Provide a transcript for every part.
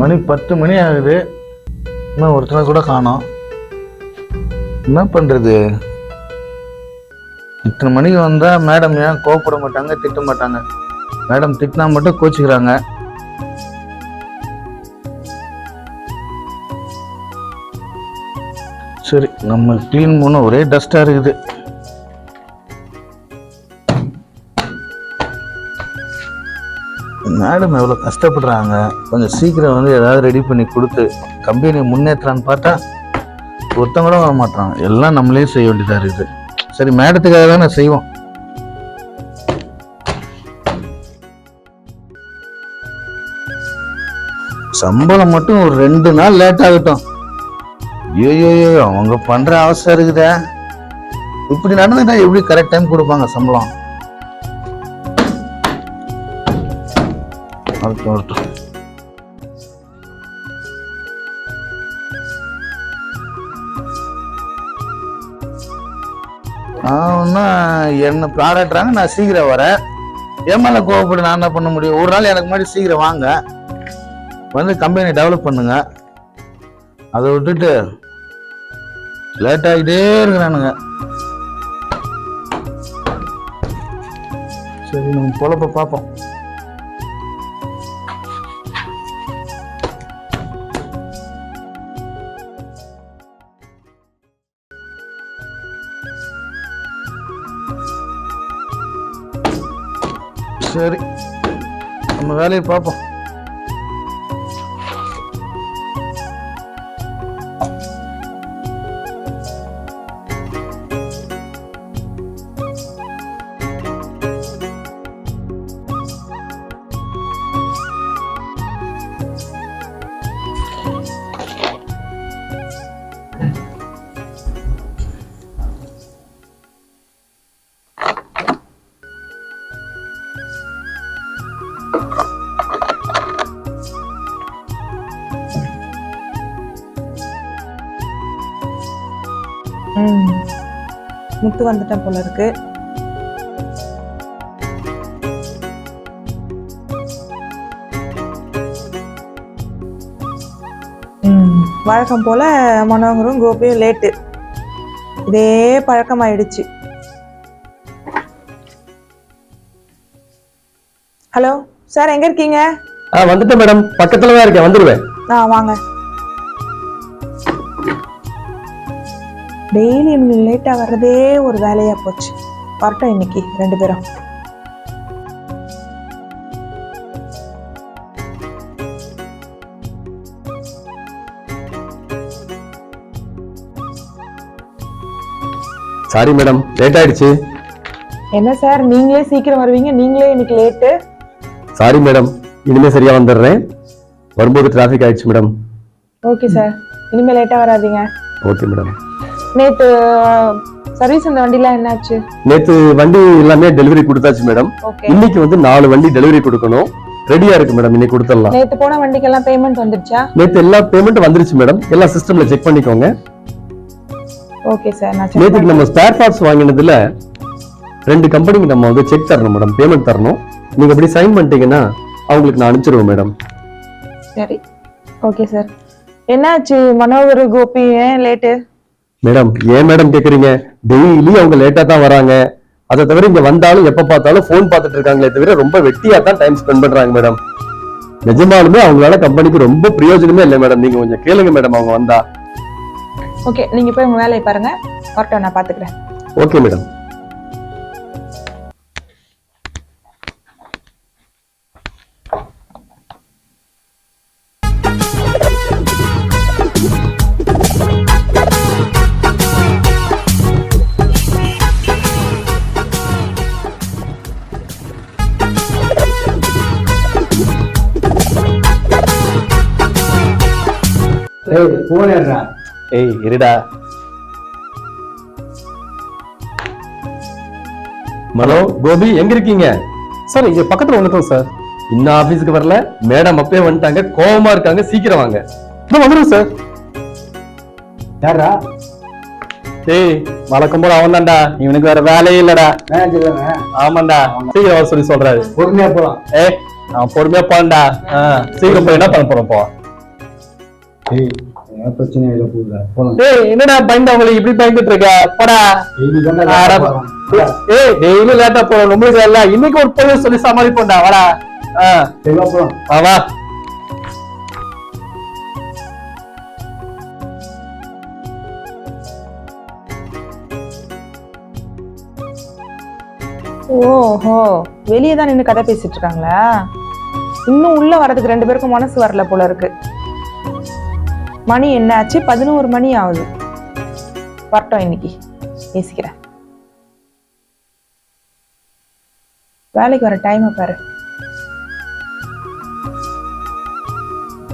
மணி பத்து மணி ஆகுது. இன்னும் ஒருத்தனை கூட காணோம். என்ன பண்ணுறது இத்தனை மணிக்கு வந்தால் மேடம் ஏன் கோவப்பட மாட்டாங்க திட்ட மாட்டாங்க? மேடம் திட்டினா மட்டும் கோச்சிக்கிறாங்க. சரி நம்ம க்ளீன் பண்ண ஒரே டஸ்ட்டாக இருக்குது. மேடம் எவ்வளோ கஷ்டப்படுறாங்க? கொஞ்சம் சீக்கிரம் வந்து ஏதாவது ரெடி பண்ணி கொடுத்து கம்பெனி முன்னேற்றான்னு பார்த்தா ஒருத்தன் கூட வர மாட்டான் எல்லாம் நம்மளே செய்ய வேண்டியதாக இருக்குது. சரி மேடத்துக்காக தானே செய்வோம். சம்பளம் மட்டும் ஒரு ரெண்டு நாள் லேட் ஆகட்டும். ஐயோ அவங்க பண்ணுற அவசரம் இருக்குதே. இப்படி நடந்துட்டா எப்படி கரெக்ட் டைம் கொடுப்பாங்க சம்பளம்? வரட்டும். நான் ஆனா என்ன பாராட்டுறாங்க நான் சீக்கிரம் வரேன். என் மேலே கோவப்பட்டு நான் என்ன பண்ண முடியும்? ஒரு நாள் எனக்கு முன்னாடி சீக்கிரம் வாங்க. வந்து கம்பெனி டெவலப் பண்ணுங்க. அதை விட்டுட்டு லேட் ஆகிட்டே இருக்கிறானுங்க. சரி நம்ம பொழப்ப பார்ப்போம். வேலையை பார்ப்போம். முத்து வந்துட்டேன் போல இருக்கு. வழக்கம் போல மனோகரும் கோபியும் லேட்டு இதே பழக்கமாயிடுச்சு. ஹலோ சார் எங்க இருக்கீங்க? வந்துட்டேன் மேடம் பக்கத்துல தான் இருக்கேன். வந்துருவேன். ஆ வாங்க. டெய்லி இவங்க லேட்டாக வர்றதே ஒரு வேலையா போச்சு. வரட்டும் இன்னைக்கு ரெண்டு பேரும். சாரி மேடம் லேட் ஆயிடுச்சு. என்ன சார் நீங்களே சீக்கிரம் வருவீங்க நீங்களே இன்னைக்கு லேட்டு சாரி மேடம் இனிமே சரியா வந்துடுறேன். வரும்போது டிராஃபிக் ஆயிடுச்சு மேடம் ஓகே சார் இனிமேல் லேட்டாக வராதீங்க. ஓகே மேடம் நேற்று சர்வீஸ் அந்த வண்டிலாம் என்னாச்சு? நேத்து வண்டி எல்லாமே டெலிவரி கொடுத்தாச்சு மேடம் இன்னைக்கு வந்து நாலு வண்டி டெலிவரி கொடுக்கணும். ரெடியா இருக்கு மேடம் இன்னைக்கு கொடுத்துடலாம். நேற்று போன வண்டிக்கெல்லாம் பேமெண்ட் வந்துடுச்சா? நேத்து எல்லா பேமெண்ட் வந்துருச்சு மேடம் எல்லா சிஸ்டம்ல செக் பண்ணிக்கோங்க. ஓகே சார் நான் நேத்துக்கு. நம்ம ஸ்பேர் பார்ட்ஸ் வாங்கினதுல ரெண்டு கம்பெனிக்கு நம்ம வந்து செக் தரணும் மேடம் பேமெண்ட் தரணும். நீங்க அப்படி சைன் பண்ணிட்டீங்கன்னா அவங்களுக்கு நான் அனுப்பிச்சிருவேன் மேடம் சரி. ஓகே சார் என்னாச்சு மனோகர் கோபி? ஏன் லேட்டு மேடம் ஏன் மேடம் கேக்குறீங்க? டெய்லி அவங்க லேட்டா தான் வராங்க. அதை தவிர இங்க வந்தாலும் எப்ப பார்த்தாலும் ஃபோன் பார்த்துட்டு இருக்காங்களே தவிர ரொம்ப வெட்டியா தான் டைம் ஸ்பெண்ட் பண்றாங்க மேடம். நிஜமாலுமே அவங்களால கம்பெனிக்கு ரொம்ப பிரயோஜனமே இல்லை மேடம். நீங்க கொஞ்சம் கேளுங்க மேடம் அவங்க வந்தா. ஓகே நீங்க போய் உங்க வேலையை பாருங்க. வரட்டும் நான் பாத்துக்கிறேன் ஓகே மேடம் ஏய் போன் ஏறா ஏய் இருடா. மனோ கோபி எங்க இருக்கீங்க? சார் இங்க பக்கத்துல வந்துட்டோம் சார். இன்னும் ஆபீஸ்க்கு வரல? மேடம் அப்பவே வந்துட்டாங்க. கோவமா இருக்காங்க சீக்கிரம் வாங்க. இதோ வந்துடும் சார். யாரா ஏய் வழக்கம் போல அவன் தான்டா இவனுக்கு வேற வேலையே இல்லடா. ஆமாண்டா. சீக்கிரம் வர சொல்லி சொல்றாரு. பொறுமையா போலாம். ஏய் நான் பொறுமையா போண்டா சீக்கிரம் போய் என்ன பண்ண போறோம் போ. பிரச்சனை இல்லை போகுதா? போலாம். டேய் என்னடா பயந்து அவங்களை இப்படி பயந்துட்டு இருக்க? போடா. ஏய் டெய்லி லேட்டா போறோம் நம்மளுக்கு இல்ல. இன்னைக்கு ஒரு பொருள் சொல்லி சமாளிப்போம்டா. வாடா. ஆ, சரி, வா போலாம். வா வா. ஓஹோ. வெளியே தான் நின்று கதை பேசிட்டு இருக்காங்களா? இன்னும் உள்ள வரதுக்கு ரெண்டு பேருக்கும் மனசு வரல போல இருக்கு. மணி என்ன ஆச்சு பதினோரு மணி ஆகுது. வரட்டும் இன்னைக்கு. பேசிக்கிறேன். வேலைக்கு வர டைமை பாரு.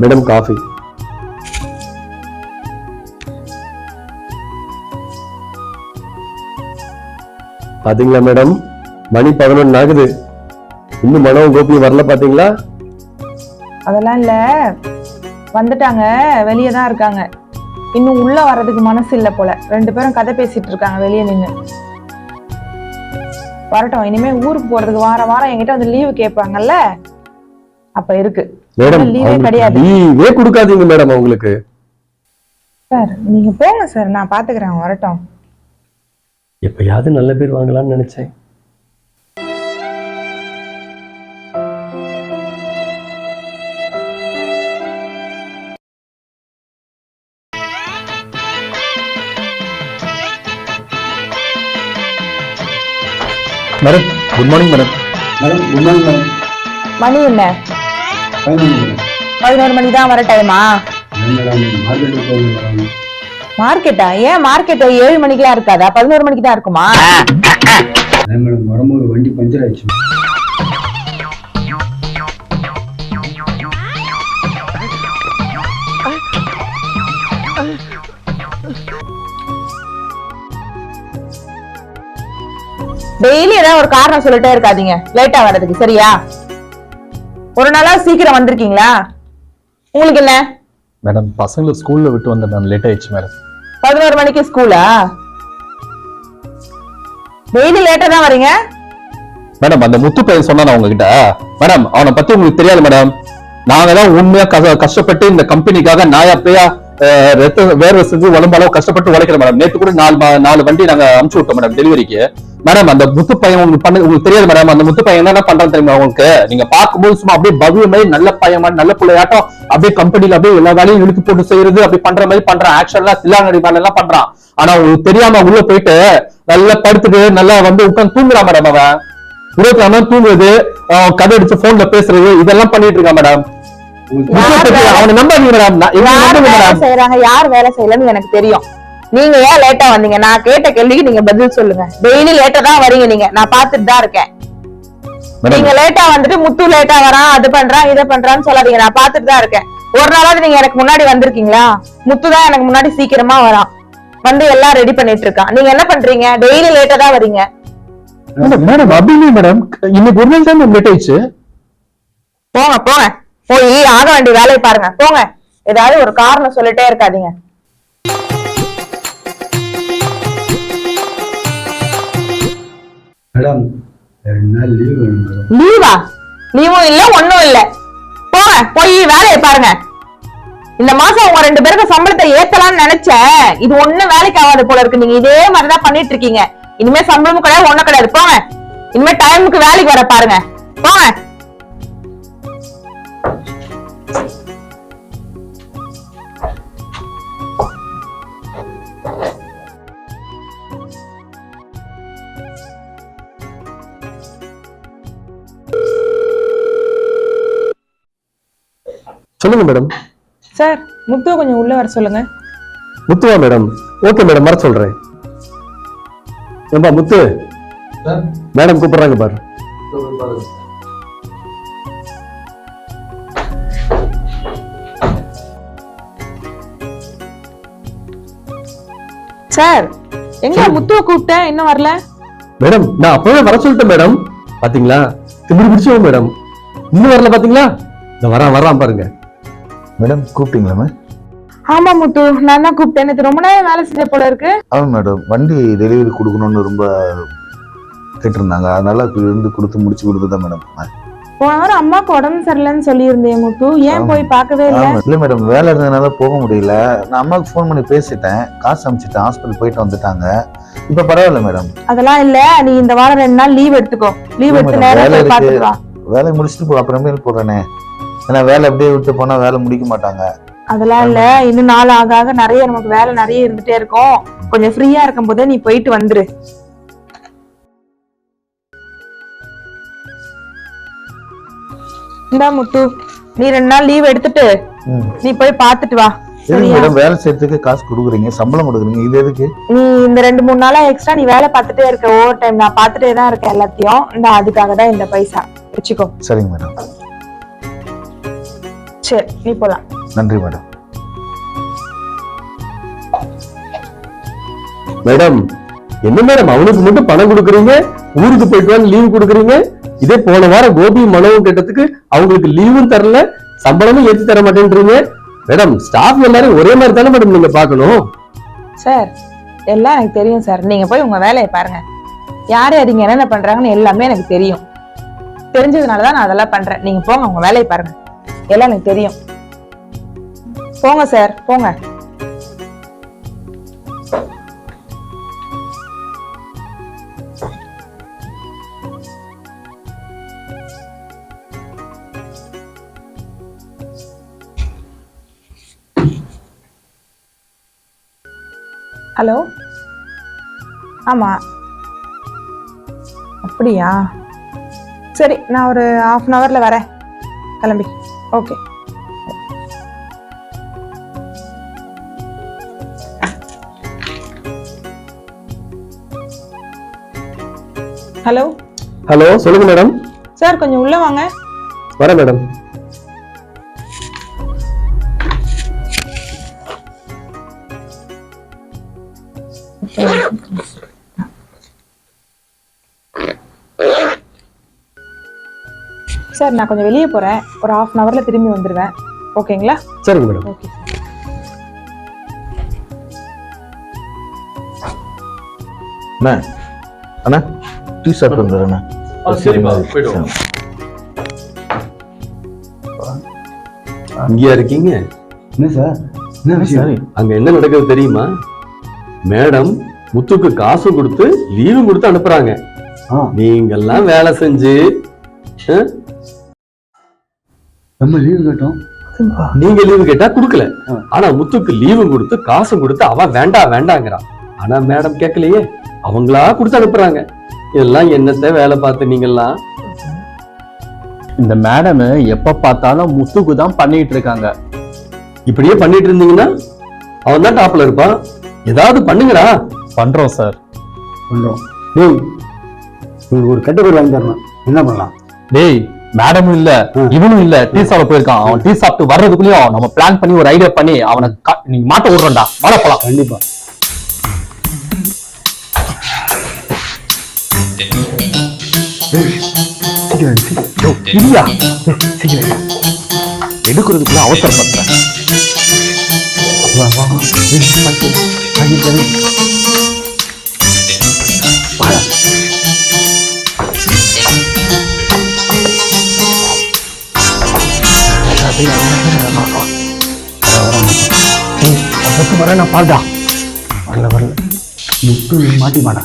Madam coffee. பாத்தீங்களா மேடம்? மணி பதினொன்னு ஆகுது. இன்னும் மனோ கோபி வரல பாத்தீங்களா? அதெல்லாம் இல்ல. வந்துட்டாங்க வெளியே தான் இருக்காங்க. இன்னும் உள்ள வர்றதுக்கு மனசு இல்ல போல. ரெண்டு பேரும் கதை பேசிட்டு இருக்காங்க வெளியே நின்னு. வரட்டும் இனிமே ஊருக்கு போறதுக்கு வாரம் வாரம் என்கிட்ட வந்து லீவு கேட்பாங்கல்ல? அப்ப இருக்கு. மேடம் லீவே கிடையாது. லீவே கொடுக்காதீங்க மேடம் அவங்களுக்கு. சார் நீங்க போங்க சார் நான் பாத்துக்கிறேன் வரட்டும். எப்பயாவது நல்ல பேர் வாங்கலாம்னு நினைச்சேன். Madam good morning madam madam good morning madam மணி என்ன? பதினோரு மணி. தான் வர டைமா மார்க்கெட்டா ஏன் மார்க்கெட் ஏழு மணிக்கெல்லாம் இருக்காதா? பதினோரு மணிக்கு தான் இருக்குமா மேடம் வரும்போது வண்டி பஞ்சர் ஆயிடுச்சு டெய்லி ஏதாவது ஒரு காரணம் சொல்லிட்டே இருக்காதீங்க. லேட்டா வர்றதுக்கு சரியா? ஒரு நாளா சீக்கிரம் வந்திருக்கீங்களா? உங்களுக்கு என்ன? மேடம் பசங்களை ஸ்கூல்ல விட்டு வந்தேன் மேம் லேட் ஆயிடுச்சு மேடம் பதினோரு மணிக்கு ஸ்கூலா டெய்லி லேட்டா தான் வரீங்க மேடம் அந்த முத்து பையன் சொன்னானா உங்ககிட்ட? மேடம் அவனை பத்தி உங்களுக்கு தெரியாது மேடம் நாங்க தான் உண்மையா கஷ்டப்பட்டு இந்த கம்பெனிக்காக நாயா பேயா ரத்த வேர்வை செஞ்சு உடம்பளவு கஷ்டப்பட்டு உழைக்கிறோம் மேடம் நேத்து கூட நாலு நாலு வண்டி நாங்க அனுப்பிச்சு விட்டோம் மேடம் டெலிவரிக்கு மேடம் அந்த முத்து பையன் உங்களுக்கு பண்ண உங்களுக்கு தெரியாது மேடம் அந்த முத்து பையன் என்னென்ன பண்றான்னு தெரியுமா உங்களுக்கு? நீங்க பார்க்கும்போது சும்மா அப்படியே பகுவ மாதிரி நல்ல பையன் மாதிரி நல்ல பிள்ளையாட்டம். அப்படியே கம்பெனில அப்படியே எல்லா வேலையும் இழுத்து போட்டு செய்யறது அப்படி பண்ற மாதிரி பண்றான். ஆக்ஷன்லாம் சில்லாங்கடி மேல எல்லாம் பண்றான். ஆனா உங்களுக்கு தெரியாம உள்ள போயிட்டு நல்லா படுத்துட்டு நல்லா வந்து உட்கார்ந்து தூங்குறான் மேடம் அவன். இருபத்தி தூங்குறது அஹ் கதை அடிச்சு போன்ல பேசுறது இதெல்லாம் பண்ணிட்டு இருக்கான் மேடம் அவனை நம்பாதீங்க மேடம் யார் வேலை செய்யறாங்க யார் வேலை செய்யலன்னு எனக்கு தெரியும். நீங்க ஏன் லேட்டா வந்தீங்க? நான் கேட்ட கேள்விக்கு நீங்க பதில் சொல்லுங்க. டெய்லி லேட்டா தான் வரீங்க நீங்க. நான் பார்த்துட்டு தான் இருக்கேன். நீங்க லேட்டா வந்துட்டு முத்து லேட்டா வரான் அது பண்றான் இதை பண்றான்னு சொல்லாதீங்க. நான் பார்த்துட்டு தான் இருக்கேன். ஒரு நாளாவது நீங்க எனக்கு முன்னாடி வந்திருக்கீங்களா? முத்து தான் எனக்கு முன்னாடி சீக்கிரமா வரான். வந்து எல்லாம் ரெடி பண்ணிட்டு இருக்கான். நீங்க என்ன பண்றீங்க? டெய்லி லேட்டா தான் வரீங்க. மேடம் மேடம் அப்படி இல்லையே மேடம். இன்னைக்கு ஒரு நாள் தான் லேட் ஆயிடுச்சு. போங்க போங்க. போய் ஆக வேண்டிய வேலையை பாருங்க. போங்க. ஏதாவது ஒரு காரணம் சொல்லிட்டே இருக்காதீங்க. மேடம் லீவா லீவும் இல்ல ஒண்ணும் இல்ல. போங்க போய் வேலையை பாருங்க. இந்த மாசம் உங்க ரெண்டு பேருக்கு சம்பளத்தை ஏத்தலாம்னு நினைச்சேன். இது ஒண்ணும் வேலைக்கு ஆகாது போல இருக்கு. நீங்க இதே மாதிரிதான் பண்ணிட்டு இருக்கீங்க. இனிமே சம்பளமும் கிடையாது ஒண்ணும் கிடையாது. போங்க. இனிமே டைமுக்கு வேலைக்கு வர பாருங்க. போங்க. சொல்லுங்க மேடம் சார் முத்துவ கொஞ்சம் உள்ள வர சொல்லுங்க. முத்துவா மேடம் ஓகே மேடம் வர சொல்றேன். ஏம்பா முத்து? சார் மேடம் கூப்பிடுறாங்க பாரு. சார் எங்க முத்துவ கூப்பிட்டேன்? இன்னும் வரல? மேடம் நான் அப்பவே வர சொல்லிட்டேன் மேடம் பாத்தீங்களா? திமிரு பிடிச்சவன் மேடம் இன்னும் வரல பாத்தீங்களா? இந்த வரான் வரான் பாருங்க. மேடம் கூப்பிட்டீங்களா மேம் ஆமா முத்து. நான் தான் கூப்பிட்டேன். நேத்து ரொம்ப நேரம் வேலை செஞ்ச போல இருக்கு. ஆமாம் மேடம். வண்டி டெலிவரி கொடுக்கணும்னு ரொம்ப கேட்டிருந்தாங்க. அதனால இருந்து கொடுத்து முடிச்சு கொடுத்து தான் மேடம். போன வாரம் அம்மாக்கு உடம்பு சரியில்லைன்னு சொல்லியிருந்தேன் முத்து. ஏன் போய் பார்க்கவே இல்ல. இல்ல மேடம். வேலை இருந்ததுனால போக முடியல. நான் அம்மாவுக்கு ஃபோன் பண்ணி பேசிட்டேன். காசு அனுப்பிச்சிட்டேன் ஹாஸ்பிட்டல் போயிட்டு வந்துட்டாங்க. இப்ப பரவாயில்ல மேடம். அதெல்லாம் இல்ல. நீ இந்த வாரம் ரெண்டு நாள் லீவ் எடுத்துக்கோ. லீவ் எடுத்து madam, நேரா வேலை போய் வேலையை முடிச்சுட்டு போ. அப்புறமேல் ஏன்னா வேலை அப்படியே விட்டு போனா வேலை முடிக்க மாட்டாங்க. அதெல்லாம் இல்ல. இன்னும் நாள் ஆக ஆக நிறைய நமக்கு வேலை நிறைய இருந்துட்டே இருக்கும். கொஞ்சம் ஃப்ரீயா இருக்கும் போதே நீ போயிட்டு வந்துரு. இந்தா முத்து நீ ரெண்டு நாள் லீவ் எடுத்துட்டு. நீ போய் பார்த்துட்டு வா. மேடம் வேலை செய்யறதுக்கு காசு கொடுக்குறீங்க? சம்பளம் கொடுக்குறீங்க? இது எதுக்கு? நீ இந்த ரெண்டு மூணு நாளா எக்ஸ்ட்ரா நீ வேலை பார்த்துட்டே இருக்க. ஓவர் டைம் நான் பார்த்துட்டே தான் இருக்கேன் எல்லாத்தையும். இந்த அதுக்காக தான் இந்த பைசா. வச்சுக்கோ. சரிங்க மேடம். சரி நீ போலாம். நன்றி மேடம். மேடம் என்ன மேடம் அவனுக்கு மட்டும் பணம் கொடுக்குறீங்க? ஊருக்கு போயிட்டு லீவு கொடுக்குறீங்க? இதே போன வாரம் கோபி மனவும் கேட்டதுக்கு அவங்களுக்கு லீவும் தரல சம்பளமும் ஏத்தி தர மாட்டேன்றீங்க. மேடம் ஸ்டாஃப் எல்லாரும் ஒரே மாதிரி தானே மேடம் நீங்க பாக்கணும் சார் எல்லாம் எனக்கு தெரியும் சார். நீங்க போய் உங்க வேலையை பாருங்க. யார் யார் இங்க என்னென்ன பண்றாங்கன்னு எல்லாமே எனக்கு தெரியும். தெரிஞ்சதுனால தான் நான் அதெல்லாம் பண்றேன். நீங்க போங்க உங்க வேலையை பாருங்க. எல்லாம் எனக்கு தெரியும். போங்க சார் போங்க. ஹலோ? ஆமா. அப்படியா? சரி நான் ஒரு ஹாஃப் அன் ஹவர்ல வரேன். கிளம்பி. ஓகே. ஹலோ? ஹலோ சொல்லுங்க மேடம். சார் கொஞ்சம் உள்ள வாங்க. வரேன் மேடம். சார் நான் கொஞ்சம் வெளியே போறேன். ஒரு ஹாஃப் அன் ஹவர்ல திரும்பி வந்துடுவேன் ஓகேங்களா? சரிங்க மேடம். ஓகே அண்ணா அண்ணா டீ சாப்பிட்டு வந்துடுறேண்ணா சரிப்பா, போயிட்டு வாங்க. இங்கேயா இருக்கீங்க? என்ன சார்? என்ன விஷயம்? சரி அங்க என்ன நடக்குது தெரியுமா? மேடம் முத்துக்கு காசு கொடுத்து லீவு கொடுத்து அனுப்புறாங்க. ஆ. நீங்கெல்லாம் வேலை செஞ்சு நம்ம லீவு கேட்டோம். நீங்க லீவு கேட்டா கொடுக்கல. ஆனா முத்துக்கு லீவு கொடுத்து காசு கொடுத்து அவன் வேண்டாம் வேண்டாங்கிறான். ஆனா மேடம் கேட்கலையே அவங்களா கொடுத்து அனுப்புறாங்க. இதெல்லாம் என்னத்த வேலை பார்த்து நீங்கெல்லாம் இந்த மேடம் எப்ப பார்த்தாலும் முத்துக்கு தான் பண்ணிட்டு இருக்காங்க. இப்படியே பண்ணிட்டு இருந்தீங்கன்னா அவன் தான் டாப்ல இருப்பான். ஏதாவது பண்ணுங்கடா. பண்றோம் சார் பண்றோம். டேய் உங்களுக்கு ஒரு கட்டுப்படி வாங்கி தரணும். என்ன பண்ணலாம்? டேய் மேடமும் இல்ல. இவனும் இல்ல டீ சாப்பிட போயிருக்கான். அவன் டீ சாப்பிட்டு வர்றதுக்குள்ளயும் நம்ம பிளான் பண்ணி ஒரு ஐடியா பண்ணி அவனை நீ மாட்ட விடுறோம்டா போலாம். கண்டிப்பா. எடுக்கிறதுக்குள்ள அவசரப்படுறேன் வரேன் பால்டா வரல வரல முத்து நீ மாட்டி மாடா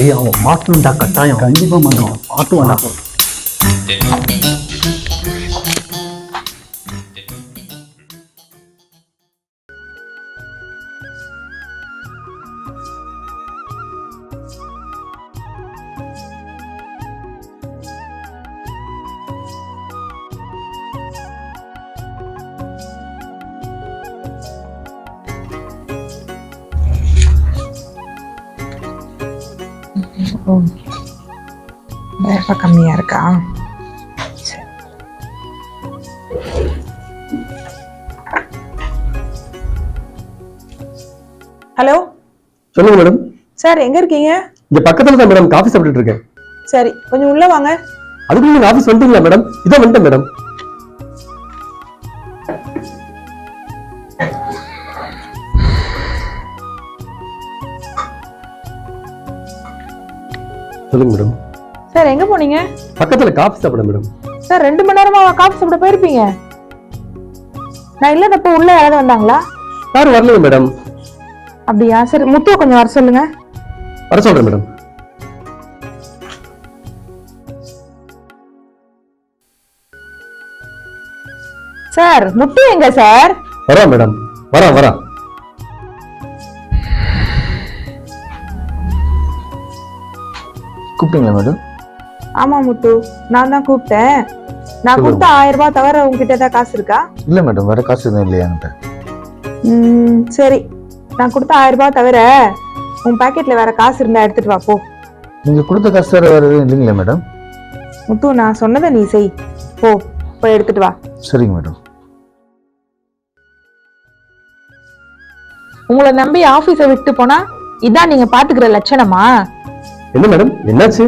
ஏய் அவன் மாட்டணும்டா கட்டாயம் கண்டிப்பா மாட்டோம் மாட்டுவான்டா வேலை கம்மியா இருக்கா. ஹலோ? சொல்லுங்க மேடம். சார் எங்க இருக்கீங்க? இங்க பக்கத்துல தான் மேடம் காஃபி சாப்பிட்டுட்டு இருக்கேன். சரி கொஞ்சம் உள்ள வாங்க. அதுக்கு நீங்க ஆபீஸ் வந்துட்டீங்களா மேடம்? இதோ வந்துட்டேன் மேடம். சொல்லுங்க மேடம். சார் எங்க போனீங்க? பக்கத்துல காஃபி சாப்பிட மேடம். சார் ரெண்டு மணி நேரமா காஃபி சாப்பிட போயிருப்பீங்க. நான் இல்லாதப்ப உள்ள யாராவது வந்தாங்களா? யாரும் வரலையே மேடம். அப்படியா? சரி முத்துவை கொஞ்சம் வர சொல்லுங்க. வர சொல்றேன் மேடம். சார் முத்து எங்க சார்? வரா மேடம். வரா வரா கூப்பிட்டீங்களா மேடம் ஆமா முத்து நான் தான் கூப்பிட்டேன். நான். கொடுத்த ஆயிரம் ரூபாய் தவிர உங்ககிட்ட ஏதாவது காசு இருக்கா? இல்லை மேடம் வேற காசு எதுவும் இல்லையா ம், சரி. நான் கொடுத்த ஆயிரம் ரூபாய் தவிர உன் பாக்கெட்ல வேற காசு இருந்தா எடுத்துட்டு வா போ. நீங்கள் கொடுத்த காசு வேற வேறு எதுவும் இல்லைங்களா மேடம் முத்து நான் சொன்னதை நீ செய். போ போய் எடுத்துட்டு வா. சரிங்க மேடம் உங்களை நம்பி ஆபீஸை விட்டு போனா இதான் நீங்க பாத்துக்கிற லட்சணமா? என்ன மேடம் என்னாச்சு?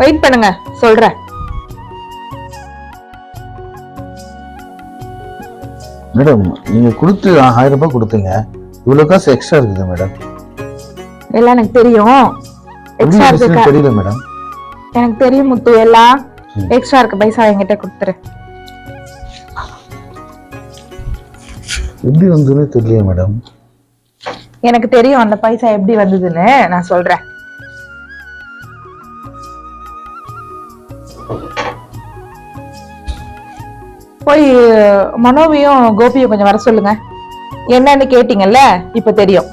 வெயிட் பண்ணுங்க சொல்றேன். மேடம் நீங்கள் கொடுத்து ஆயிரம் ரூபாய் கொடுத்தீங்க. இவ்வளோ காசு எக்ஸ்ட்ரா இருக்குது மேடம் எல்லாம் எனக்கு தெரியும். எக்ஸ்ட்ரா இருக்கு? தெரியல மேடம் எனக்கு தெரியும் முத்து எல்லாம். எக்ஸ்ட்ரா இருக்க. பைசா என்கிட்ட கொடுத்துரு. எப்படி வந்ததுன்னு தெரியல மேடம் எனக்கு தெரியும் அந்த பைசா எப்படி வந்ததுன்னு. நான் சொல்றேன். போய் மனோவையும் கோபியும் கொஞ்சம் வர சொல்லுங்க. என்னன்னு கேட்டீங்கல்ல இப்ப தெரியும்.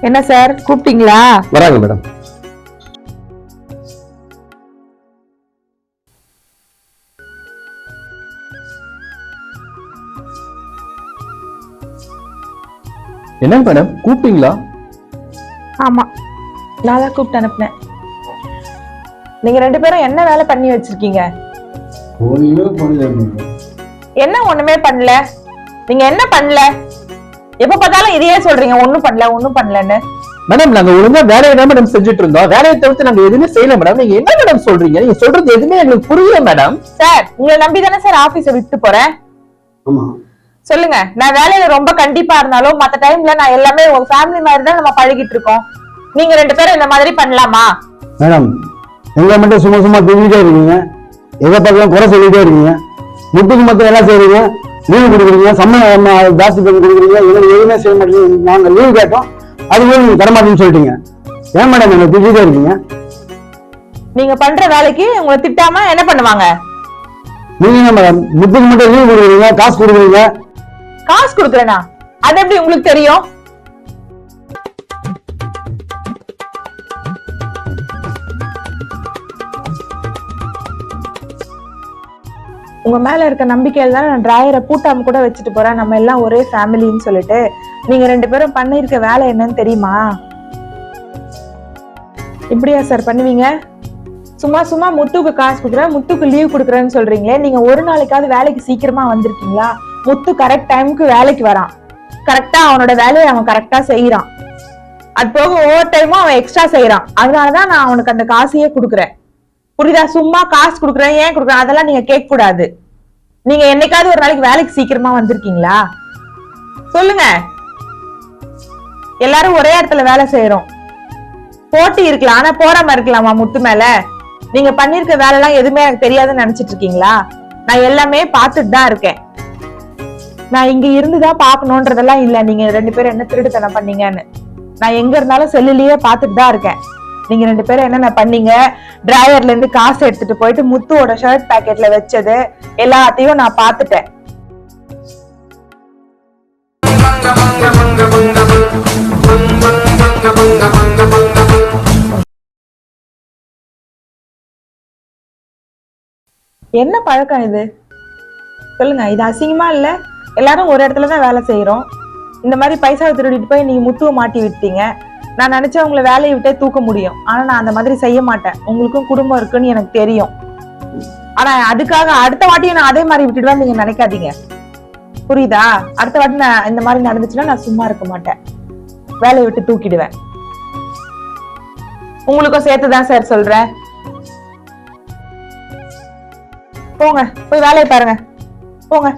என்ன சார் கூப்பிட்டீங்களா? வராங்க மேடம். என்ன மேடம் கூப்பிட்டீங்களா? ஆமா. நான் தான் கூப்பிட்டு அனுப்புனேன். நீங்க ரெண்டு பேரும் என்ன வேலை பண்ணி வச்சிருக்கீங்க? என்ன ஒண்ணுமே பண்ணல? நீங்க என்ன பண்ணல? எப்ப பார்த்தாலும் இதையே சொல்றீங்க. ஒண்ணும் பண்ணல ஒண்ணும் பண்ணலன்னு. மேடம் நாங்க ஒழுங்கா வேலையை தான் மேடம் செஞ்சுட்டு இருந்தோம் வேலையை தவிர்த்து நாங்க எதுவுமே செய்யல மேடம் நீங்க என்ன மேடம் சொல்றீங்க? நீங்க சொல்றது எதுவுமே எங்களுக்கு புரியல மேடம் சார் உங்களை நம்பி தானே சார் ஆபீஸ விட்டு போறேன்? ஆமா. சொல்லுங்க. நான் வேலையில ரொம்ப கண்டிப்பா இருந்தாலும் மத்த டைம்ல நான் எல்லாமே உங்க ஃபேமிலி மாதிரி தான் நம்ம பழகிட்டு இருக்கோம். நீங்க ரெண்டு பேரும் இந்த மாதிரி பண்ணலாமா? மேடம் எங்களை மட்டும் சும்மா சும்மா திட்டிகிட்டே இருக்கீங்க? எதை பார்க்கலாம் குறை சொல்லிட்டே இருக்கீங்க. முட்டுக்கு மட்டும் என்ன செய்றீங்க? லீவு கொடுக்குறீங்க? நம்ம ஜாஸ்தி பண்ணி கொடுக்குறீங்க? எங்களுக்கு எதுவுமே செய்ய மாட்டேங்க நாங்கள் லீவு கேட்டோம். அதுவே நீங்கள் தரமாட்டேன்னு சொல்லிட்டீங்க. ஏன் மேடம் எங்களை திட்டிகிட்டே இருக்கீங்க? நீங்க பண்ற வேலைக்கு உங்களை திட்டாம என்ன பண்ணுவாங்க? நீங்க மேடம் முட்டுக்கு மட்டும் லீவு கொடுக்குறீங்க காசு கொடுக்குறீங்க? காசு கொடுக்குறேனா? அது எப்படி உங்களுக்கு தெரியும்? உங்க மேல இருக்க நம்பிக்கையில தான் நான் டிராயரை பூட்டாம கூட வச்சுட்டு போறேன். நம்ம எல்லாம் ஒரே ஃபேமிலின்னு சொல்லிட்டு. நீங்க ரெண்டு பேரும் பண்ணிருக்க வேலை என்னன்னு தெரியுமா? இப்படியா சார் பண்ணுவீங்க? சும்மா சும்மா முத்துக்கு காசு கொடுக்குறேன் முத்துக்கு லீவ் கொடுக்குறேன்னு சொல்றீங்களே. நீங்க ஒரு நாளைக்காவது வேலைக்கு சீக்கிரமா வந்திருக்கீங்களா? முத்து கரெக்ட் டைமுக்கு வேலைக்கு வரான். கரெக்டா அவனோட வேலையை அவன் கரெக்டா செய்யறான் அது போக ஓவர் டைமும் அவன் எக்ஸ்ட்ரா செய்யறான் அதனாலதான் நான் அவனுக்கு அந்த காசையே கொடுக்குறேன். புரியுதா? சும்மா காசு கொடுக்குறேன் ஏன் கொடுக்குறேன்? அதெல்லாம் நீங்க கேட்க கூடாது நீங்க என்னைக்காவது ஒரு நாளைக்கு வேலைக்கு சீக்கிரமா வந்திருக்கீங்களா? சொல்லுங்க. எல்லாரும் ஒரே இடத்துல வேலை செய்யறோம் போட்டி இருக்கலாம் ஆனா போறாம இருக்கலாமா முத்து மேல? நீங்க பண்ணிருக்க வேலை எல்லாம் எதுவுமே எனக்கு தெரியாதுன்னு நினைச்சிட்டு இருக்கீங்களா? நான் எல்லாமே பார்த்துட்டு தான் இருக்கேன். நான் இங்க இருந்துதான் பாக்கணும்ன்றதெல்லாம் இல்ல. நீங்க ரெண்டு பேரும் என்ன திருட்டுத்தனம் பண்ணீங்கன்னு. நான் எங்க இருந்தாலும் செல்லுலயே பாத்துட்டு தான் இருக்கேன். நீங்க ரெண்டு பேரும் என்னென்ன பண்ணீங்க? டிராயர்ல இருந்து காசு எடுத்துட்டு போயிட்டு முத்துவோட ஷர்ட் பாக்கெட்ல வச்சது எல்லாத்தையும் நான் பாத்துட்டேன் என்ன பழக்கம் இது? சொல்லுங்க இது அசிங்கமா இல்ல? எல்லாரும் ஒரு இடத்துல தான் வேலை செய்யறோம் இந்த மாதிரி பைசாவை திருடிட்டு போய் நீங்கள் முத்துவை மாட்டி விட்டீங்க நான் நினச்சா உங்களை வேலையை விட்டே தூக்க முடியும். ஆனா நான் அந்த மாதிரி செய்ய மாட்டேன். உங்களுக்கும் குடும்பம் இருக்குன்னு எனக்கு தெரியும். ஆனா அதுக்காக அடுத்த வாட்டியும் நான் அதே மாதிரி விட்டுடுவேன் நீங்க நினைக்காதீங்க. புரியுதா? அடுத்த வாட்டி நான் இந்த மாதிரி நடந்துச்சுன்னா நான் சும்மா இருக்க மாட்டேன். வேலையை விட்டு தூக்கிடுவேன். உங்களுக்கும் சேர்த்து தான் சார் சொல்றேன். போங்க போய் வேலையை பாருங்க. போங்க.